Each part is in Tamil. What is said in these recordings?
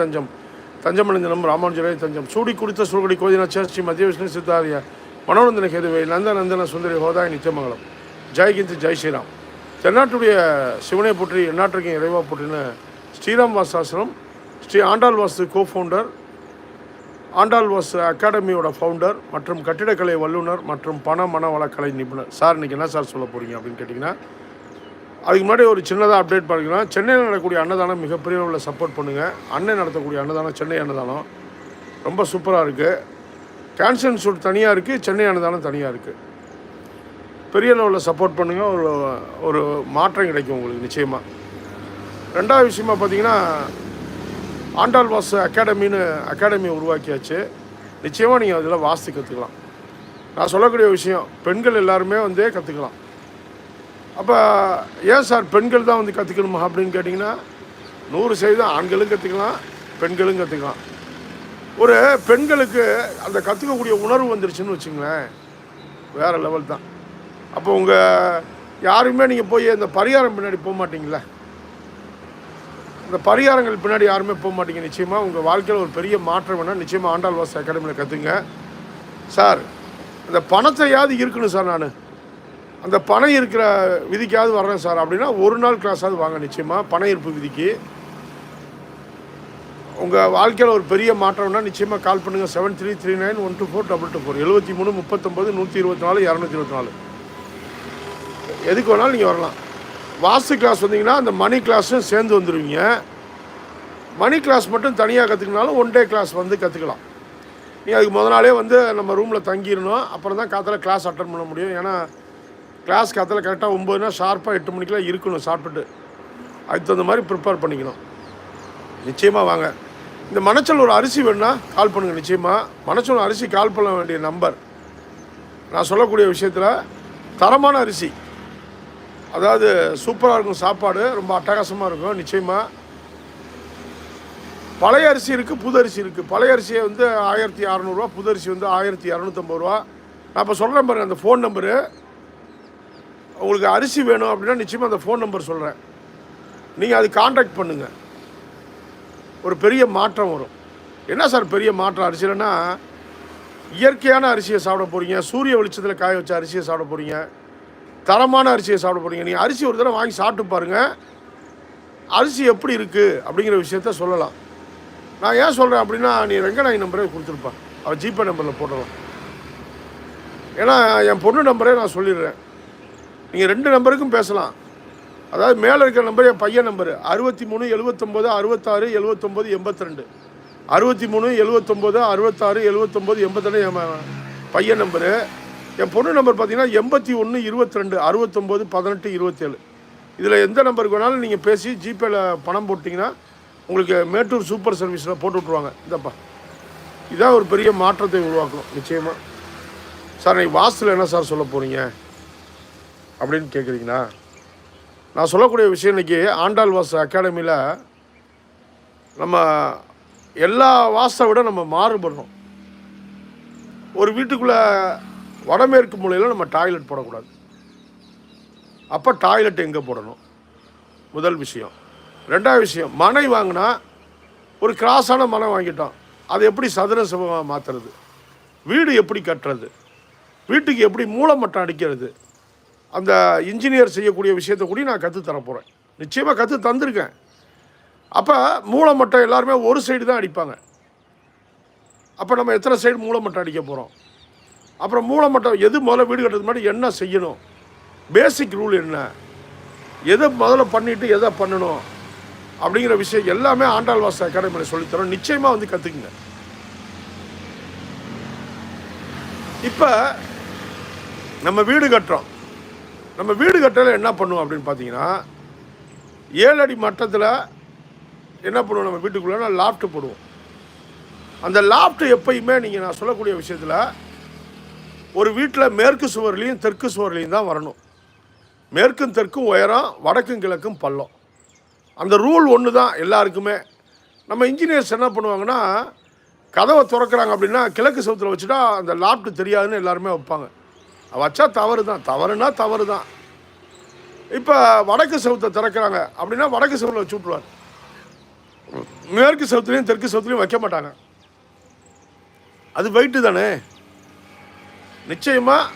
தஞ்சம். தஞ்சமணிந்தனம் ராமானுஜரே தஞ்சம். சூடி குடித்த சுருகடி கோதினாச்ச ஸ்ரீ மத்திய விஷ்ணு சித்தாரிய மனோரந்தன கேதுவை நந்த நந்தன சுந்தரி ஹோதாய் நித்தியமங்கலம். ஜெய்கிந்த் ஜெய் ஸ்ரீராம். தென்னாட்டுடைய சிவனை போற்றி எந்நாட்டுக்கும் இறைவா போற்றின ஸ்ரீராம் வாசாசிரம் ஸ்ரீ ஆண்டாள் வாஸ்து கோ ஃபவுண்டர் ஆண்டாள் வாஸ்து அகாடமியோட ஃபவுண்டர் மற்றும் கட்டிடக்கலை வல்லுநர் மற்றும் பண மன வளக்கலை நிபுணர். சார் இன்னைக்கு என்ன சார் சொல்ல போகிறீங்க அப்படின்னு கேட்டிங்கன்னா அதுக்கு முன்னாடி ஒரு சின்னதாக அப்டேட் பண்ணிக்கலாம் சென்னையில் நடக்கக்கூடிய அன்னதானம் மிகப்பெரிய அளவில் சப்போர்ட் பண்ணுங்கள் அன்னை நடத்தக்கூடிய அன்னதானம் சென்னை அன்னதானம். ரொம்ப சூப்பராக இருக்குது கேன்சர் இன்ஸ்டியூட் தனியாக இருக்குது சென்னை அன்னதானம் தனியாக இருக்குது பெரிய லெவலில் சப்போர்ட் பண்ணுங்கள் ஒரு ஒரு மாற்றம் கிடைக்கும் உங்களுக்கு நிச்சயமாக ரெண்டாவது விஷயமா பார்த்தீங்கன்னா ஆண்டாள் வாசு அகாடமின்னு அகாடமியை உருவாக்கியாச்சு. நிச்சயமாக நீங்கள் அதில் வாஸ்து கற்றுக்கலாம் நான் சொல்லக்கூடிய விஷயம் பெண்கள் எல்லாருமே வந்து கற்றுக்கலாம் அப்போ ஏன் சார் பெண்கள் தான் வந்து கற்றுக்கணுமா அப்படின்னு கேட்டிங்கன்னா நூறு சதவீதம் ஆண்களும் கற்றுக்கலாம் பெண்களும் கற்றுக்கலாம் ஒரு பெண்களுக்கு அந்த கற்றுக்கக்கூடிய உணர்வு வந்துருச்சுன்னு வச்சுங்களேன் வேறு லெவல் தான். அப்போ உங்கள் யாருமே நீங்கள் போய் இந்த பரிகாரம் பின்னாடி போக மாட்டிங்களே இந்த பரிகாரங்கள் பின்னாடி யாருமே போக மாட்டீங்க. நிச்சயமாக உங்கள் வாழ்க்கையில் ஒரு பெரிய மாற்றம் வேணால் நிச்சயமாக ஆண்டாள் வாச அகாடமியில் கற்றுங்க சார் இந்த பணத்தையாவது இருக்கணும் சார் நான். அந்த பணம் இருக்கிற விதிக்காவது வர்றேன் சார். அப்படின்னா ஒரு நாள் கிளாஸாவது வாங்க நிச்சயமாக பணம் இருப்பு விதிக்கு. உங்கள் வாழ்க்கையில் ஒரு பெரிய மாற்றம்னா நிச்சயமாக கால் பண்ணுங்கள் seven three three nine one two four double two four எழுபத்தி மூணு முப்பத்தொம்பது நூற்றி இருபத்தி நாலு இரநூத்தி இருபத்தி நாலு. எதுக்கு வேணாலும் நீங்கள் வரலாம். வாஸ்து கிளாஸ் வந்தீங்கன்னா அந்த மணி கிளாஸும் சேர்ந்து வந்துடுவீங்க மணி கிளாஸ் மட்டும் தனியாக கற்றுக்கினாலும் ஒன் டே கிளாஸ் வந்து கற்றுக்கலாம் நீங்கள் அதுக்கு முதல் நாளே வந்து நம்ம ரூமில் தங்கிடணும். அப்புறம் தான் காத்தால கிளாஸ் அட்டன் பண்ண முடியும். ஏன்னா கிளாஸ் அதில் கரெக்டாக ஒம்பதுனா ஷார்ப்பாக எட்டு மணிக்கெலாம் இருக்கணும் சாப்பிட்டுட்டு. அதுக்கு தகுந்த மாதிரி ப்ரிப்பேர் பண்ணிக்கணும். நிச்சயமாக வாங்க. இந்த மணச்சல் ஒரு அரிசி வேணுன்னா கால் பண்ணுங்கள் நிச்சயமாக மணச்சல் ஒரு அரிசி கால் பண்ண வேண்டிய நம்பர் நான் சொல்லக்கூடிய விஷயத்தில் தரமான அரிசி. அதாவது சூப்பராக இருக்கும் சாப்பாடு ரொம்ப அட்டகாசமாக இருக்கும் நிச்சயமாக பழைய அரிசி இருக்குது புது அரிசி இருக்குது பழைய அரிசியை வந்து ஆயிரத்தி அறநூறுவா புது அரிசி வந்து ஆயிரத்தி இரநூத்தம்பது ரூபா. நான் இப்போ சொல்கிறேன் பாருங்கள் அந்த ஃபோன் நம்பரு உங்களுக்கு அரிசி வேணும் அப்படின்னா நிச்சயமாக அந்த ஃபோன் நம்பர் சொல்கிறேன் நீங்கள் அது காண்டாக்ட் பண்ணுங்கள் ஒரு பெரிய மாற்றம் வரும். என்ன சார் பெரிய மாற்றம்? அரிசியிலன்னா இயற்கையான அரிசியை சாப்பிட போகிறீங்க சூரிய வெளிச்சத்தில் காய வச்ச அரிசியை சாப்பிட போகிறீங்க தரமான அரிசியை சாப்பிட போகிறீங்க நீங்கள் அரிசி ஒரு தடவை வாங்கி சாப்பிட்டு பாருங்கள் அரிசி எப்படி இருக்குது அப்படிங்கிற விஷயத்த சொல்லலாம். நான் ஏன் சொல்கிறேன் அப்படின்னா நீ ரெங்கநாய் நம்பரே கொடுத்துருப்பான் அவள் ஜிபே நம்பரில் போடலாம் ஏன்னா என் பொண்ணு நம்பரே நான் சொல்லிடுறேன். நீங்கள் ரெண்டு நம்பருக்கும் பேசலாம். அதாவது மேலே இருக்கிற நம்பர் என் பையன் நம்பரு. அறுபத்தி மூணு எழுபத்தொம்போது அறுபத்தாறு எழுபத்தொம்போது எண்பத்திரெண்டு. அறுபத்தி மூணு எழுபத்தொம்போது அறுபத்தாறு எழுபத்தொம்போது எண்பத்திரெண்டு என் பையன் நம்பரு. என் பொண்ணு நம்பர் பார்த்தீங்கன்னா எண்பத்தி ஒன்று இருபத்தி ரெண்டு அறுபத்தொம்போது பதினெட்டு இருபத்தேழு. இதில் எந்த நம்பருக்கு வேணாலும் நீங்கள் பேசி ஜிபேயில் பணம் போட்டிங்கன்னா உங்களுக்கு மேட்டூர் சூப்பர் சர்வீஸில் போட்டு விட்ருவாங்க இந்தப்பா. இதான் ஒரு பெரிய மாற்றத்தை உருவாக்கணும் நிச்சயமாக சார் நீங்கள் வாஸ்தில் என்ன சார் சொல்ல போகிறீங்க அப்படின்னு கேட்குறீங்களா நான் சொல்லக்கூடிய விஷயம் இன்றைக்கி ஆண்டாள் வாச அகாடமியில் நம்ம எல்லா வாஸ்தை விட நம்ம மாறுபடுறோம் ஒரு வீட்டுக்குள்ளே வடமேற்கு மூலையில் நம்ம டாய்லெட் போடக்கூடாது. அப்போ டாய்லெட் எங்கே போடணும்? முதல் விஷயம். ரெண்டாவது விஷயம் மனை வாங்கினா ஒரு கிராஸான மனை வாங்கிட்டோம். அதை எப்படி சதுர சமமாக மாற்றுறது வீடு எப்படி கட்டுறது? வீட்டுக்கு எப்படி மூலமட்டம் அடிக்கிறது? அந்த இன்ஜினியர் செய்யக்கூடிய விஷயத்தை கூட நான் கற்றுத்தர போகிறேன் நிச்சயமாக கற்று தந்திருக்கேன். அப்போ மூலமட்டம் எல்லாருமே ஒரு சைடு தான் அடிப்பாங்க. அப்போ நம்ம எத்தனை சைடு மூலமட்டம் அடிக்க போகிறோம் அப்புறம் மூலமட்டம் எது முதல்ல வீடு கட்டுறது முன்னாடி என்ன செய்யணும்? பேசிக் ரூல் என்ன? எதை முதல்ல பண்ணிவிட்டு எதை பண்ணணும்? அப்படிங்கிற விஷயம் எல்லாமே ஆண்டாள் வாச அகாடமியில் சொல்லித்தரோம் நிச்சயமாக வந்து கற்றுக்குங்க இப்போ நம்ம வீடு கட்டுறோம். நம்ம வீடு கட்டல என்ன பண்ணுவோம் அப்படின்னு பார்த்தீங்கன்னா ஏழு அடி மட்டத்தில் என்ன பண்ணுவோம் நம்ம வீட்டுக்குள்ளே? லாஃப்ட் போடுவோம். அந்த லாஃப்ட் எப்பயுமே நீங்கள் நான் சொல்லக்கூடிய விஷயத்தில் ஒரு வீட்டில் மேற்கு சுவர்லேயும் தெற்கு சுவர்லேயும் தான் வரணும். மேற்கும் தெற்கும் உயரம் வடக்கும் கிழக்கும் பள்ளம். அந்த ரூல் ஒன்று தான் எல்லாருக்குமே. நம்ம இன்ஜினியர்ஸ் என்ன பண்ணுவாங்கன்னா கதவை திறக்கிறாங்க அப்படின்னா கிழக்கு சவுத்தில் வச்சுட்டா அந்த லாப்ட் தெரியாதுன்னு எல்லாருமே வைப்பாங்க. வச்சா தவறு தான் தவறுனா தவறு தான் இப்போ வடக்கு சவுத்தை திறக்கிறாங்க. அப்படின்னா வடக்கு சவுத்தில் வச்சு விட்ருவார் மேற்கு சவுத்துலேயும் தெற்கு சவுத்துலேயும் வைக்க மாட்டாங்க. அது வெயிட்டு தானே? நிச்சயமாக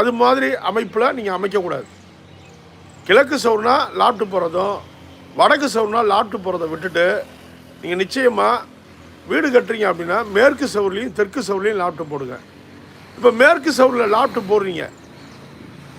அது மாதிரி அமைப்பில் நீங்கள் அமைக்கக்கூடாது கிழக்கு சவுனா லாப்ட்டு போகிறதும் வடக்கு சவுனா லாப்ட்டு போகிறத விட்டுட்டு நீங்கள் நிச்சயமாக வீடு கட்டுறீங்க அப்படின்னா மேற்கு சவுர்லேயும் தெற்கு சவுர்லேயும் லாப்ட்டு போடுங்க. இப்போ மேற்கு சவுரில் லாப்ட்டு போடுறீங்க.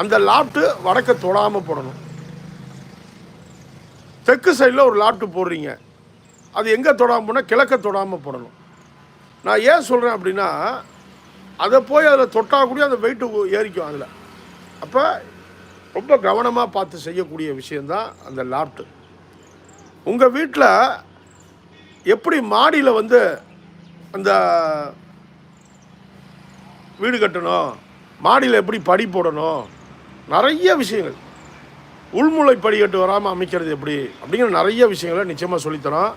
அந்த லாப்ட்டு வடக்க தொடாமல் போடணும். தெற்கு சைடில் ஒரு லாப்ட்டு போடுறீங்க. அது எங்கே தொடாமல் போனால் கிழக்க தொடாமல் போடணும். நான் ஏன் சொல்கிறேன் அப்படின்னா அதை போய் அதில் தொட்டால் கூட அந்த வெயிட்டு ஏறிக்கும் அதில். அப்போ ரொம்ப கவனமாக பார்த்து செய்யக்கூடிய விஷயந்தான் அந்த லாப்ட்டு உங்கள் வீட்டில் எப்படி மாடியில் வந்து அந்த வீடு கட்டணும் மாடியில் எப்படி படி போடணும் நிறைய விஷயங்கள். உள்முளை படிக்கட்டு வராமல் அமைக்கிறது எப்படி? அப்படிங்கிற நிறைய விஷயங்களை நிச்சயமாக சொல்லித்தரோம்.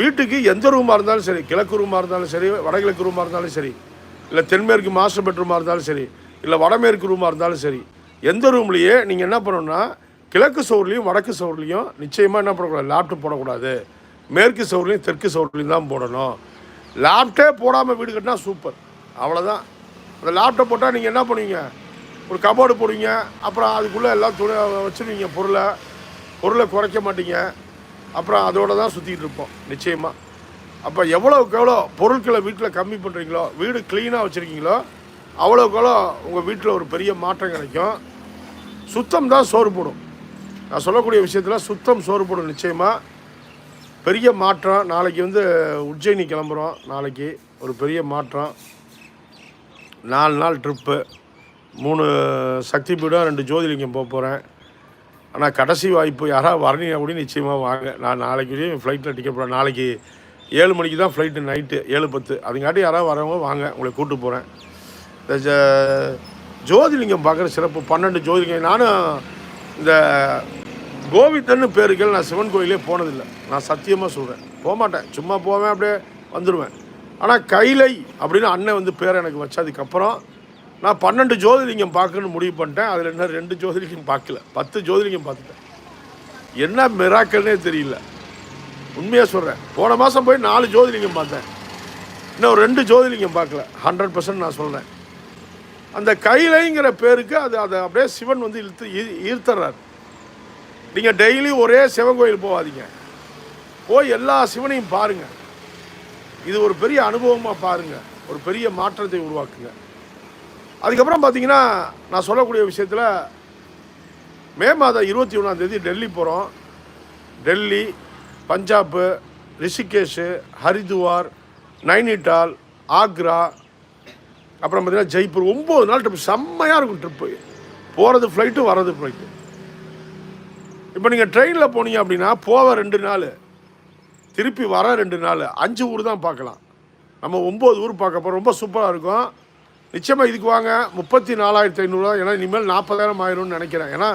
வீட்டுக்கு எந்த ரூமாக இருந்தாலும் சரி கிழக்கு ரூமாக இருந்தாலும் சரி வடகிழக்கு ரூமாக இருந்தாலும் சரி இல்லை தென்மேற்கு மாஸ்டர் பெட்ரூமாக இருந்தாலும் சரி இல்லை வடமேற்கு ரூமாக இருந்தாலும் சரி எந்த ரூம்லேயே நீங்கள் என்ன பண்ணணும்னா கிழக்கு சவுர்லேயும் வடக்கு சவுர்லேயும் நிச்சயமாக என்ன பண்ணக்கூடாது லேப்டாப் போடக்கூடாது. மேற்கு சவுர்லேயும் தெற்கு சவுர்லேயும் தான் போடணும். லேப்டே போடாமல் வீடு கட்டினா சூப்பர் அவ்வளோதான் அந்த லேப்டாப் போட்டால் நீங்கள் என்ன பண்ணுவீங்க? ஒரு கபோர்டு போடுவீங்க அப்புறம் அதுக்குள்ளே எல்லாம் துணி வச்சுருவீங்க பொருளை. பொருளை குறைக்க மாட்டீங்க. அப்புறம் அதோடு தான் சுற்றிக்கிட்டு இருப்போம் நிச்சயமாக அப்போ எவ்வளோக்கு எவ்வளோ பொருட்களை வீட்டில் கம்மி பண்ணுறீங்களோ வீடு க்ளீனாக வச்சுருக்கீங்களோ அவ்வளோக்கு எவ்வளோ உங்கள் வீட்டில் ஒரு பெரிய மாற்றம் கிடைக்கும். சுத்தம் தான் சோறு போடும். நான் சொல்லக்கூடிய விஷயத்தில் சுத்தம் சோறு போடும் நிச்சயமாக பெரிய மாற்றம். நாளைக்கு வந்து உஜ்ஜயினி கிளம்புறோம் நாளைக்கு ஒரு பெரிய மாற்றம். நாலு நாள் ட்ரிப்பு மூணு சக்தி பீடம் ரெண்டு ஜோதிலிங்கம் போக போகிறேன் ஆனால் கடைசி வாய்ப்பு யாராவது வரணும் கூட நிச்சயமாக வாங்க. நான் நாளைக்கு ஃப்ளைட்டில் டிக்கெட் போகிறேன் நாளைக்கு ஏழு மணிக்கு தான் ஃப்ளைட்டு நைட்டு ஏழு பத்து. அதுங்காட்டி யாராவது வரவங்க வாங்க உங்களை கூப்பிட்டு போகிறேன் இந்த ஜ- ஜோதிலிங்கம் பார்க்குற சிறப்பு பன்னெண்டு ஜோதிலிங்கம். நானும் இந்த கோவிந்தன்னு பேருக்கள் நான் சிவன் கோயிலே போனதில்லை. நான் சத்தியமாக சொல்கிறேன் போக மாட்டேன் சும்மா போவேன் அப்படியே வந்துடுவேன் ஆனால் கைலை அப்படின்னு அண்ணன் வந்து பேர் எனக்கு வச்சதுக்கப்புறம் நான் பன்னெண்டு ஜோதிலிங்கம் பார்க்கணும்னு முடிவு பண்ணிட்டேன். அதில் என்ன ரெண்டு ஜோதிலிங்கம் பார்க்கல. பத்து ஜோதிலிங்கம் பார்த்துட்டேன். என்ன மிராக்கல்னே தெரியல. உண்மையாக சொல்கிறேன் போன மாதம் போய் நாலு ஜோதிலிங்கம் பார்த்தேன். இன்னும் ஒரு ரெண்டு ஜோதிலிங்கம் பார்க்கல. ஹண்ட்ரட் பர்சன்ட் நான் சொல்கிறேன் அந்த கைலைங்கிற பேருக்கு அது அதை அப்படியே சிவன் வந்து இழுத்து ஈ- நீங்கள் டெய்லி ஒரே சிவன் கோயில் போகாதீங்க. போய் எல்லா சிவனையும் பாருங்கள் இது ஒரு பெரிய அனுபவமாக பாருங்கள் ஒரு பெரிய மாற்றத்தை உருவாக்குங்க. அதுக்கப்புறம் பார்த்தீங்கன்னா நான் சொல்லக்கூடிய விஷயத்தில் மே மாதம் இருபத்தி ஒன்றாம் தேதி டெல்லி போகிறோம் டெல்லி பஞ்சாப்பு ரிஷிகேஷு ஹரித்துவார் நைனிடால் ஆக்ரா அப்புறம் பார்த்தீங்கன்னா ஜெய்ப்பூர். ஒம்பது நாள் ட்ரிப் செம்மையாக இருக்கும் ட்ரிப்பு போகிறது ஃப்ளைட்டு வர்றது ஃப்ளைட்டு இப்போ நீங்கள் ட்ரெயினில் போனீங்க அப்படின்னா போக ரெண்டு நாள். திருப்பி வர ரெண்டு நாள். அஞ்சு ஊர் தான் பார்க்கலாம். நம்ம ஒம்பது ஊர் பார்க்க போகிறோம் ரொம்ப சூப்பராக இருக்கும். நிச்சயமாக இதுக்கு வாங்க. முப்பத்தி நாலாயிரத்தி ஐநூறுரூவா ஏன்னா இனிமேல் நாற்பதாயிரம் ஆயிரும்னு நினைக்கிறேன். ஏன்னா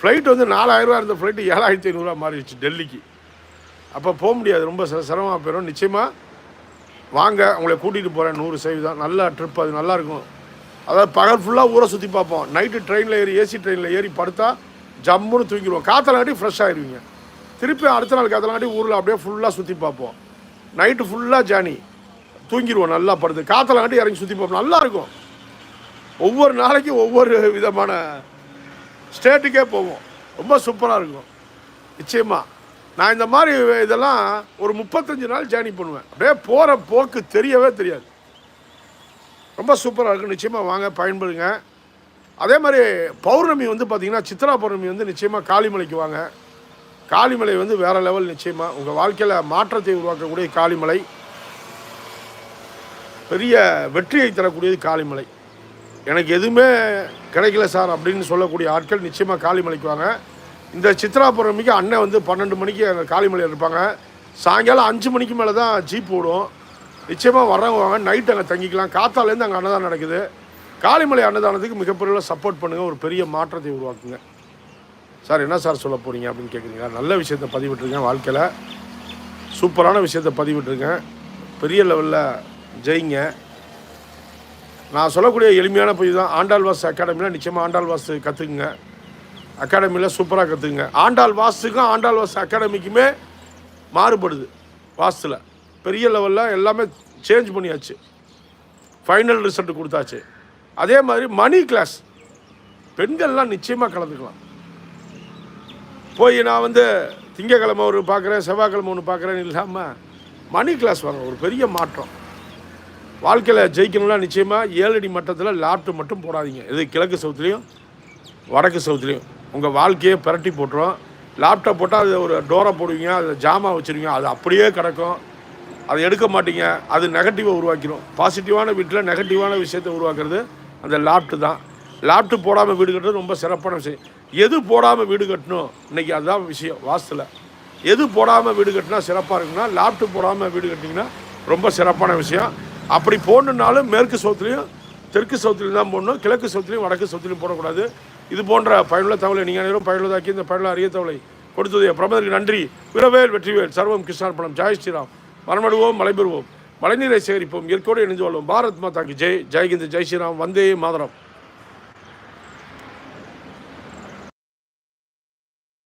ஃப்ளைட் வந்து நாலாயிரரூவா இருந்த ஃப்ளைட்டு ஏழாயிரத்தி ஐநூறுரூவா மாறிடுச்சு டெல்லிக்கு. அப்போ போக முடியாது. ரொம்ப சிரமமாக போயிடும் நிச்சயமாக வாங்க. உங்களை கூட்டிகிட்டு போகிறேன் நூறு சதவீதம். நல்ல ட்ரிப் அது நல்லாயிருக்கும் அதாவது பகல் ஃபுல்லாக ஊரை சுற்றி பார்ப்போம். நைட்டு ட்ரெயினில் ஏறி ஏசி ட்ரெயினில் ஏறி படுத்தா ஜம்முன்னு தூங்கிடுவோம். காற்றலாட்டி ஃப்ரெஷ் ஆயிடுவீங்க திருப்பி அடுத்த நாள் காத்தலாட்டி ஊரில் அப்படியே ஃபுல்லாக சுற்றி பார்ப்போம். நைட்டு ஃபுல்லாக ஜானி. தூங்கிடுவோம் நல்லா படுத்து. காத்தலாட்டி இறங்கி சுற்றி பார்ப்போம். நல்லா இருக்கும் ஒவ்வொரு நாளைக்கு ஒவ்வொரு விதமான ஸ்டேட்டுக்கே போவோம். ரொம்ப சூப்பராக இருக்கும் நிச்சயமாக நான் இந்த மாதிரி இதெல்லாம் ஒரு முப்பத்தஞ்சு நாள் ஜேர்னி பண்ணுவேன். அப்படியே போகிற போக்கு தெரியவே தெரியாது. ரொம்ப சூப்பராக இருக்கும் நிச்சயமாக வாங்க பயன்படுங்க. அதே மாதிரி பௌர்ணமி வந்து பார்த்திங்கன்னா சித்ரா பௌர்ணமி வந்து நிச்சயமாக காளிமலைக்கு வாங்க. காளிமலை வந்து வேறு லெவல் நிச்சயமாக உங்கள் வாழ்க்கையில் மாற்றத்தை உருவாக்கக்கூடிய காளிமலை. பெரிய வெற்றியை தரக்கூடியது காளிமலை. எனக்கு எதுவுமே கிடைக்கல சார் அப்படின்னு சொல்லக்கூடிய ஆட்கள் நிச்சயமாக காளிமலைக்கு வாங்க. இந்த சித்ரா பௌர்ணமிக்கு அண்ணன் வந்து பன்னெண்டு மணிக்கு அங்கே காளிமலையில் இருப்பாங்க. சாயங்காலம் அஞ்சு மணிக்கு மேலே தான் ஜீப் ஓடும். நிச்சயமாக வர்றவங்க வாங்க. நைட் அங்கே தங்கிக்கலாம். காத்தாலேருந்து அங்கே அன்னதானம் நடக்குது. காளிமலை அன்னதானத்துக்கு மிகப்பெரிய சப்போர்ட் பண்ணுங்கள் ஒரு பெரிய மாற்றத்தை உருவாக்குங்க. சார் என்ன சார் சொல்ல போகிறீங்க அப்படின்னு கேட்குறீங்களா நல்ல விஷயத்தை பதிவிட்டுருக்கேன் வாழ்க்கையில். சூப்பரான விஷயத்தை பதிவிட்டுருக்கேன். பெரிய லெவலில் ஜெயிங்க. நான் சொல்லக்கூடிய எளிமையான பதிவு தான். ஆண்டாள் வாஸ் அகாடமியில் நிச்சயமாக ஆண்டாள் வாஸ் கற்றுக்குங்க அகாடமியில் சூப்பராக கற்றுக்குங்க ஆண்டாள் வாஸுக்கும் ஆண்டாள் வாஸ் அகாடமிக்குமே மாறுபடுது வாஸ்துல. பெரிய லெவலில் எல்லாமே சேஞ்ச் பண்ணியாச்சு. ஃபைனல் ரிசல்ட் கொடுத்தாச்சு. அதே மாதிரி மணி கிளாஸ். பெண்கள்லாம் நிச்சயமாக கலந்துக்கலாம். போய் நான் வந்து திங்கக்கிழமை ஒரு பார்க்குறேன் செவ்வாய்க்கிழமை ஒன்று பார்க்குறேன்னு இல்லாமல் மணி கிளாஸ் வாங்க ஒரு பெரிய மாற்றம். வாழ்க்கையில் ஜெயிக்கணும்னா நிச்சயமாக ஏழடி மட்டத்தில் லாப்ட்டு மட்டும் போடாதீங்க. இது கிழக்கு சவுத்துலேயும் வடக்கு சவுத்துலேயும். உங்கள் வாழ்க்கையை பிரட்டி போட்டுரும். லேப்டாப் போட்டால் அது ஒரு டோரை போடுவீங்க அதில் ஜாமான் வச்சுருவீங்க அது அப்படியே கிடக்கும். அதை எடுக்க மாட்டீங்க. அது நெகட்டிவை உருவாக்கிடும் பாசிட்டிவான வீட்டில் நெகட்டிவான விஷயத்தை உருவாக்குறது அந்த லாப்ட்டு தான். லாப்ட்டு போடாமல் வீடு கட்டுறது ரொம்ப சிறப்பான விஷயம். எது போடாமல் வீடு கட்டணும்? இன்றைக்கி அதுதான் விஷயம் வாஸ்தில் எது போடாமல் வீடு கட்டினா சிறப்பாக இருக்குன்னா லாப்ட்டு போடாமல் வீடு கட்டிங்கன்னா ரொம்ப சிறப்பான விஷயம். அப்படி போடணுன்னாலும் மேற்கு சவுத்துலேயும் தெற்கு சவுத்துலையும் தான் போடணும் கிழக்கு சவுத்துலையும் வடக்கு சவுத்துலையும் போடக்கூடாது. இது போன்ற பயனுள்ள தகவலை நீங்கள் அனைவரும் பயனுள்ளதாக்கி இந்த பயனுள்ள அரிய தகவலை கொடுத்தது பிரபதற்கு நன்றி. விரவேல் வெற்றிவேல் சர்வம் கிருஷ்ணார் பணம் ஜெய் ஸ்ரீராம். மரமடுவோம் மலை பெறுவோம் மழைநீரை சேகரிப்போம். இயற்கையோடு இணைந்து வாழ்வோம் பாரத் மாதாக்கு ஜெய். ஜெய்கிந்த் ஜெய் ஸ்ரீராம். வந்தே மாதரம்.